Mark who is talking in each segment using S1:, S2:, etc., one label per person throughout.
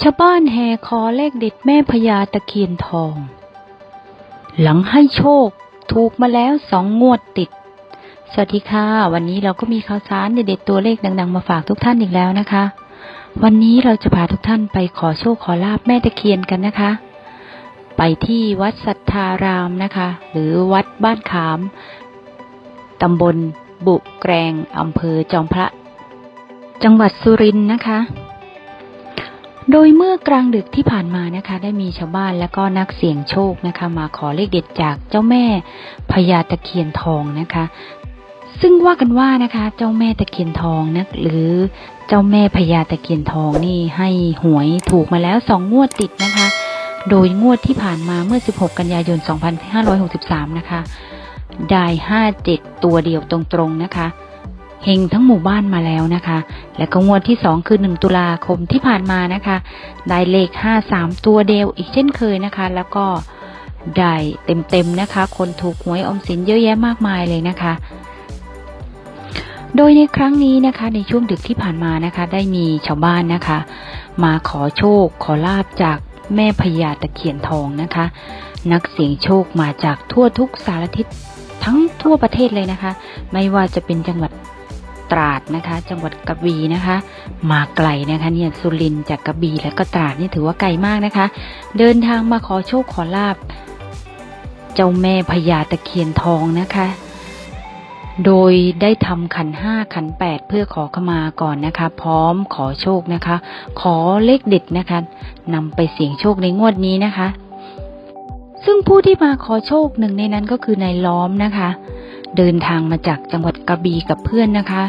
S1: ชาวบ้านแห่ขอเลขเด็ดแม่พญาตะเคียนทอง หลังให้โชคถูกมาแล้วสองงวดติด สวัสดีค่ะ วันนี้เราก็มีข่าวสารเด็ดๆตัวเลขดังๆ มาฝากทุกท่านอีกแล้วนะคะ วันนี้เราจะพาทุกท่านไปขอโชคขอลาบแม่ตะเคียนกันนะคะ ไปที่วัดสัทธารามนะคะ หรือวัดบ้านขามตำบลบุกแกรงอำเภอจอมพระ จังหวัดสุรินทร์นะคะ โดยเมื่อกลางดึกที่ผ่านมานะคะ ได้มีชาวบ้านและก็นักเสี่ยงโชคนะคะ มาขอเลขเด็ดจากเจ้าแม่พญาตะเคียนทองนะคะ ซึ่งว่ากันว่านะคะ เจ้าแม่ตะเคียนทองนะหรือเจ้าแม่พญาตะเคียนทองนี่ให้หวยถูกมาแล้วสองงวดติดนะคะ โดยงวดที่ผ่านมาเมื่อ 16 กันยายน 2563 นะคะ ได้ 57 ตัวเดียวตรงๆนะคะ เฮงทั้งหมู่บ้านมาแล้วนะคะ และก็งวดที่ 2 คือ 1 ตุลาคมที่ผ่านมานะคะ ได้เลข 53 ตัวเดียวอีกเช่นเคยนะคะ แล้วก็ได้เต็มๆนะคะ คนถูกหวยอมสินเยอะแยะมากมายเลยนะคะ โดยในครั้งนี้นะคะ ในช่วงดึกที่ผ่านมานะคะ ได้มีชาวบ้านนะคะ มาขอโชค ขอลาบจากแม่พญาตะเคียนทองนะคะ นักเสี่ยงโชคมาจากทั่วทุกสารทิศทั้งทั่วประเทศเลยนะคะ ไม่ว่าจะเป็นจังหวัด ตราดนะคะ จังหวัดกระบี่นะคะ มาไกลนะคะเนี่ยสุรินจากกระบี่และก็ตราดนี่ถือว่าไกลมากนะคะ เดินทางมาขอโชคขอลาบ เจ้าแม่พญาตะเคียนทองนะคะ โดยได้ทำขันห้าขันแปดเพื่อขอขมาก่อนนะคะ พร้อมขอโชคนะคะ ขอเลขเด็ดนะคะนำไปเสี่ยงโชคในงวดนี้นะคะ ซึ่งผู้ที่มาขอโชคหนึ่งในนั้นก็คือนายล้อมนะคะ เดินทางมาจากจังหวัดกระบี่กับเพื่อนนะคะ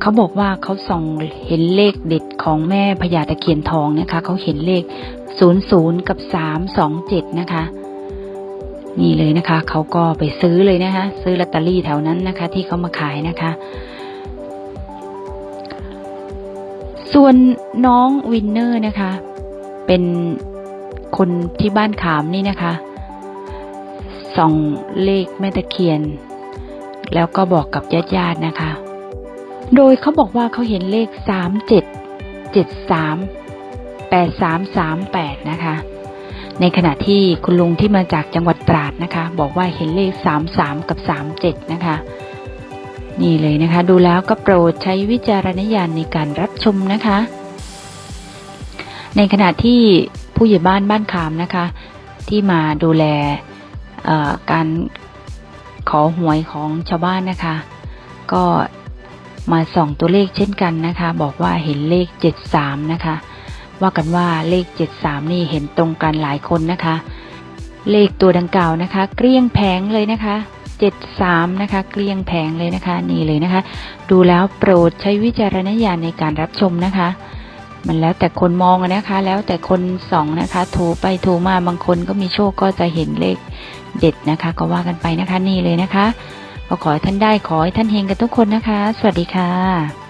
S1: เขาบอกว่าเขาส่องเห็นเลขเด็ดของแม่พญาตะเคียนทองนะคะ เขาเห็นเลข 00 กับ 327 นะคะ นี่เลยนะคะ เขาก็ไปซื้อเลยนะคะ ซื้อลอตเตอรี่แถวนั้นนะคะ ที่เขามาขายนะคะ ส่วนน้องวินเนอร์นะคะ เป็นคนที่บ้านขามนี่นะคะส่องเลขแม่ตะเคียน แล้วก็บอกกับญาติญาติๆนะคะ โดยเขาบอกว่าเขาเห็นเลขสามเจ็ดเจ็ดสามแปดสามสามแปดนะคะ ในขณะที่คุณลุงที่มาจากจังหวัดตราดนะคะ บอกว่าเห็นเลขสามสามกับสามเจ็ดนะคะ นี่เลยนะคะ ดูแล้วก็โปรดใช้วิจารณญาณในการรับชมนะคะ ในขณะที่ผู้ใหญ่บ้านบ้านขามนะคะ ที่มาดูแลการ ขอหวยของชาวบ้านนะคะ ก็มาส่องตัวเลขเช่นกันนะคะ บอกว่าเห็นเลข 73 นะคะ ว่ากันว่าเลข 73 นี่เห็นตรงกันหลายคนนะคะ เลขตัวดังกล่าวนะคะ เกลี้ยงแผงเลยนะคะ 73 นะคะ เกลี้ยงแผงเลยนะคะ นี่เลยนะคะ ดูแล้วโปรดใช้วิจารณญาณในการรับชมนะคะ มันแล้วแต่คนมองนะคะ แล้วแต่คนส่องนะคะ ถูไปถูมาบางคนก็มีโชคก็จะเห็นเลขเด็ดนะคะ ก็ว่ากันไปนะคะนี่เลยนะคะก็ขอให้ท่านได้ขอให้ท่านเฮงกันทุกคนนะคะ สวัสดีค่ะ